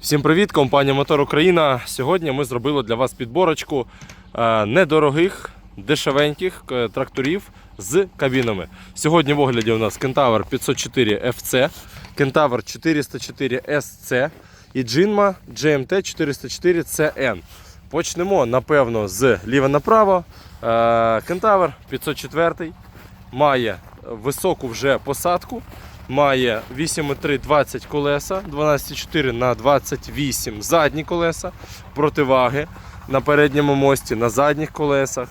Всім привіт, компанія Мотор Україна. Сьогодні ми зробили для вас підборочку е, недорогих, дешевеньких е, тракторів з кабінами. Сьогодні в огляді у нас Кентавр 504 FC, Кентавр 404 SC і Джинма GMT 404 CN. Почнемо, напевно, з ліва направо. Е, Кентавр 504 має високу вже посадку. Має 8,3 20 колеса, 12,4 на 28 задні колеса, противаги на передньому мості, на задніх колесах.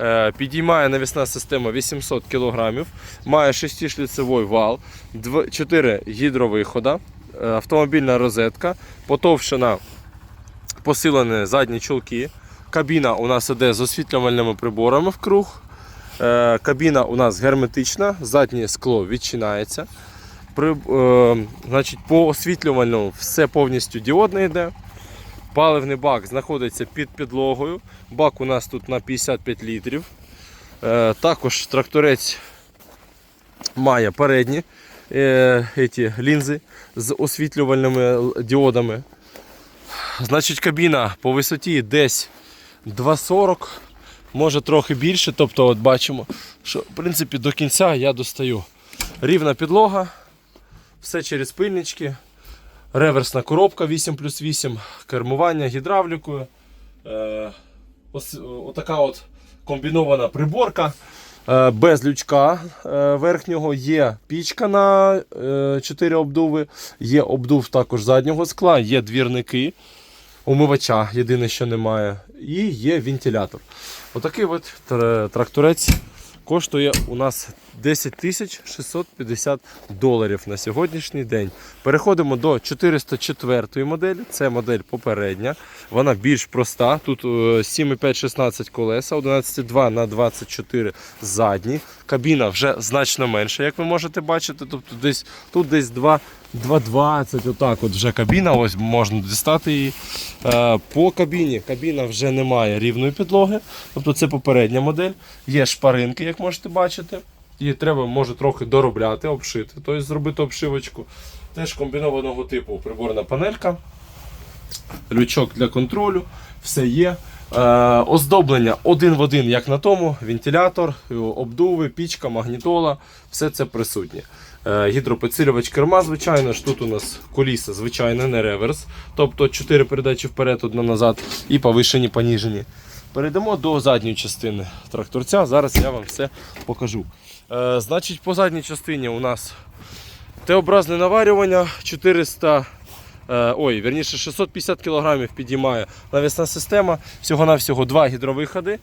Е, Підіймає навісна система 800 кг, має 6-шліцевий вал, 4 гідровихода, е, автомобільна розетка, потовщена посилені задні чулки. Кабіна у нас іде з освітлювальними приборами в круг. Е, Кабіна у нас герметична, заднє скло відчинається. При, е, значить, по освітлювальному все повністю діодне йде. Паливний бак знаходиться під підлогою. Бак у нас тут на 55 літрів. Е, також тракторець має передні е, еті, лінзи з освітлювальними діодами. Значить, кабіна по висоті десь 2,40, може трохи більше. Тобто, от бачимо, що в принципі до кінця я достаю. Рівна підлога, все через пильнички, реверсна коробка 8 плюс 8, кермування гідравлікою. Е, ось, отака от комбінована приборка. Е, без лючка е, верхнього є пічка на е, 4 обдуви, є обдув також заднього скла, є двірники, умивача, єдине, що немає, і є вентилятор. Отакий от тракторець коштує у нас 10 тисяч 650 доларів на сьогоднішній день. Переходимо до 404 моделі. Це модель попередня. Вона більш проста. Тут е, 7,5-16 колеса, 11,2 на 24 задні. Кабіна вже значно менша, як ви можете бачити. Тобто десь, тут десь 2. 2,20, отак от вже кабіна, ось можна дістати її. Е, По кабіні кабіна вже не має рівної підлоги, тобто це попередня модель. Є шпаринки, як можете бачити. Її треба може трохи доробляти, обшити, тобто зробити обшивочку. Теж комбінованого типу приборна панелька, лючок для контролю, все є. Е, оздоблення один в один, як на тому, вентилятор, обдуви, пічка, магнітола, все це присутнє. Е, гідропідсилювач керма, звичайно ж, тут у нас коліса, звичайно, не реверс. Тобто 4 передачі вперед, одна назад і повишені, поніжені. Перейдемо до задньої частини тракторця. Зараз я вам все покажу. Е, значить, по задній частині у нас Т-образне наварювання 400. е, Ой, верніше 650 кг підіймає навісна система. Всього-навсього два гідровиходи.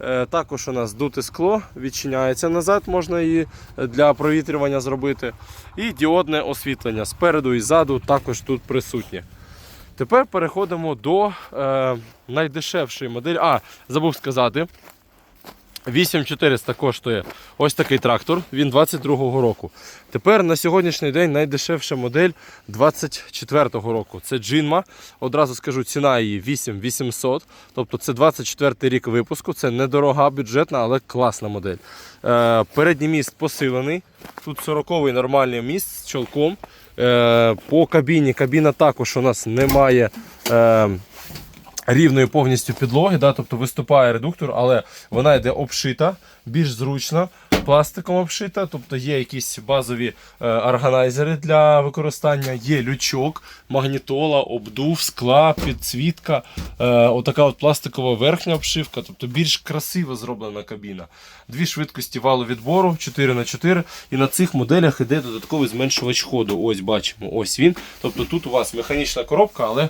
Е, Також у нас дуте скло відчиняється назад, можна її для провітрювання зробити. І діодне освітлення спереду і ззаду також тут присутнє. Тепер переходимо до е, найдешевшої моделі. А, забув сказати. 8400 коштує ось такий трактор, він 22-го року. Тепер на сьогоднішній день найдешевша модель 24-го року. Це Джинма. Одразу скажу, ціна її 8800. Тобто це 24 рік випуску. Це недорога, бюджетна, але класна модель. Е, передній міст посилений. Тут 40-й нормальний міст з чолком. Е, по кабіні. Кабіна також у нас немає. Рівної повністю підлоги, да, тобто виступає редуктор, але вона йде обшита, більш зручна, пластиком обшита, тобто є якісь базові е, органайзери для використання, є лючок, магнітола, обдув, скла, підсвітка, е, отака от пластикова верхня обшивка, тобто більш красиво зроблена кабіна. Дві швидкості валу відбору 4х4, і на цих моделях йде додатковий зменшувач ходу. Ось бачимо, ось він. Тобто тут у вас механічна коробка, але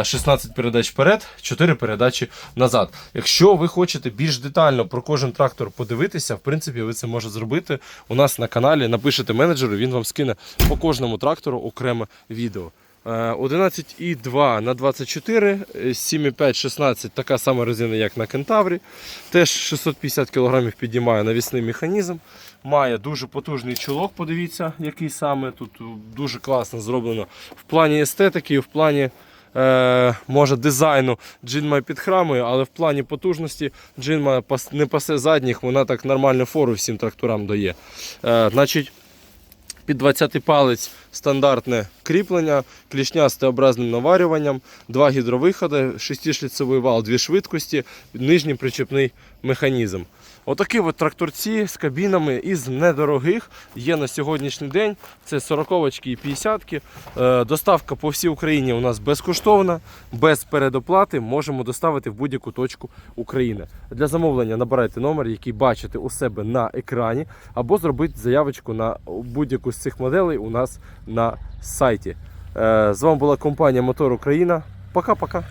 е, 16 передач вперед, 4 передачі назад. Якщо ви хочете більш детально про кожен трактор подивитися, в принципі, ви це можете зробити у нас на каналі. Напишете менеджеру, він вам скине по кожному трактору окреме відео. Е, 11,2 на 24, е, 7,5, 16, така сама резина, як на Кентаврі. Теж 650 кг підіймає навісний механізм. Має дуже потужний чолок, подивіться, який саме. Тут е, дуже класно зроблено в плані естетики і в плані е, може дизайну джинма храмою, але в плані потужності джинма не пасе задніх, вона так нормально фору всім тракторам дає. Е, значить, Під 20 палець стандартне кріплення, клішня з Т-образним наварюванням, два гідровиходи, шестишліцевий вал, дві швидкості, нижній причепний механізм. Отакі от тракторці з кабінами із недорогих є на сьогоднішній день. Це 40-ки і 50-ки. Е, Доставка по всій Україні у нас безкоштовна, без передоплати можемо доставити в будь-яку точку України. Для замовлення набирайте номер, який бачите у себе на екрані, або зробіть заявочку на будь-яку з цих моделей у нас на сайті. Е, З вами була компанія Мотор Україна. Пока-пока.